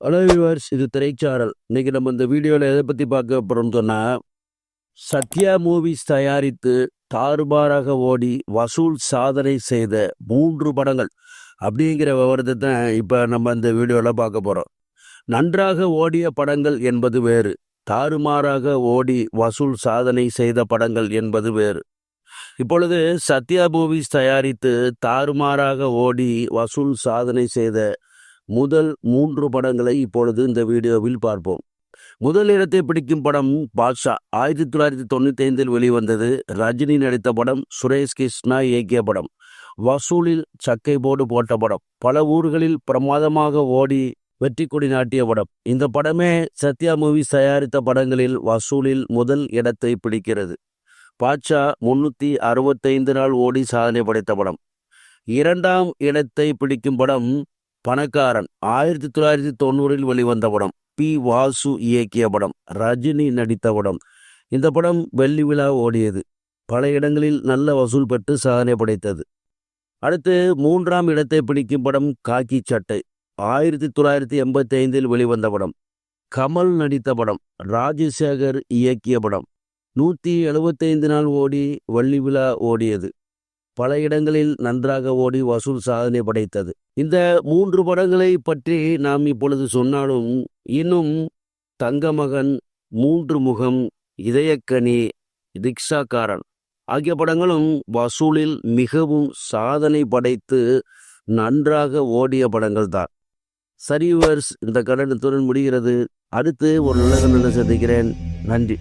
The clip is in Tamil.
வியூவர்ஸ் இது திரைச்சாரல் இன்னைக்கு நம்ம இந்த வீடியோவில் எதை பற்றி பார்க்க போகிறோம்னு சொன்னால் சத்யா மூவிஸ் தயாரித்து தாறுமாறாக ஓடி வசூல் சாதனை செய்த மூன்று படங்கள் அப்படிங்கிற விவரத்தை தான் இப்போ நம்ம இந்த வீடியோவில் பார்க்க போகிறோம் நன்றாக ஓடிய படங்கள் என்பது வேறு. தாறுமாறாக ஓடி வசூல் சாதனை செய்த படங்கள் என்பது வேறு. இப்பொழுது சத்யா மூவிஸ் தயாரித்து தாறுமாறாக ஓடி வசூல் சாதனை செய்த முதல் மூன்று படங்களை இப்பொழுது இந்த வீடியோவில் பார்ப்போம். முதல் இடத்தை பிடிக்கும் படம் பாட்ஷா. ஆயிரத்தி தொள்ளாயிரத்தி தொண்ணூத்தி ஐந்தில் வெளிவந்தது ரஜினி நடித்த படம் சுரேஷ் கிருஷ்ணா இயக்கிய படம். வசூலில் சக்கை போடு போட்ட படம். பல ஊர்களில் பிரமாதமாக ஓடி வெற்றி கொடி நாட்டிய படம். இந்த படமே சத்யா மூவிஸ் தயாரித்த படங்களில் வசூலில் முதல் இடத்தை பிடிக்கிறது. பாட்ஷா முன்னூத்தி அறுபத்தைந்து நாள் ஓடி சாதனை படைத்த படம். இரண்டாம் இடத்தை பிடிக்கும் படம் பணக்காரன். ஆயிரத்தி தொள்ளாயிரத்தி தொண்ணூறில் வெளிவந்த படம். பி. வாசு இயக்கிய படம். ரஜினி நடித்த படம். இந்த படம் வெள்ளி விழா ஓடியது. பல இடங்களில் நல்ல வசூல் பெற்று சாதனை படைத்தது. அடுத்து மூன்றாம் இடத்தை பிடிக்கும் படம் காக்கி சட்டை. ஆயிரத்தி தொள்ளாயிரத்தி எண்பத்தி ஐந்தில் வெளிவந்த படம். கமல் நடித்த படம். ராஜசேகர் இயக்கிய படம். நூற்றி எழுபத்தைந்து நாள் ஓடி வள்ளி விழா ஓடியது. பல இடங்களில் நன்றாக ஓடி வசூல் சாதனை படைத்தது. இந்த மூன்று படங்களை பற்றி நாம் இப்பொழுது சொன்னாலும் இன்னும் தங்கமகன் மூன்று முகம் இதயக்கனி ரிக்ஷாக்காரன் ஆகிய படங்களும் வசூலில் மிகவும் சாதனை படைத்து நன்றாக ஓடிய படங்கள் தான் சரிவர்ஸ் இந்த கடனத்துடன் முடிகிறது. அடுத்து ஒரு நல்ல கண்ணனை சந்திக்கிறேன். நன்றி.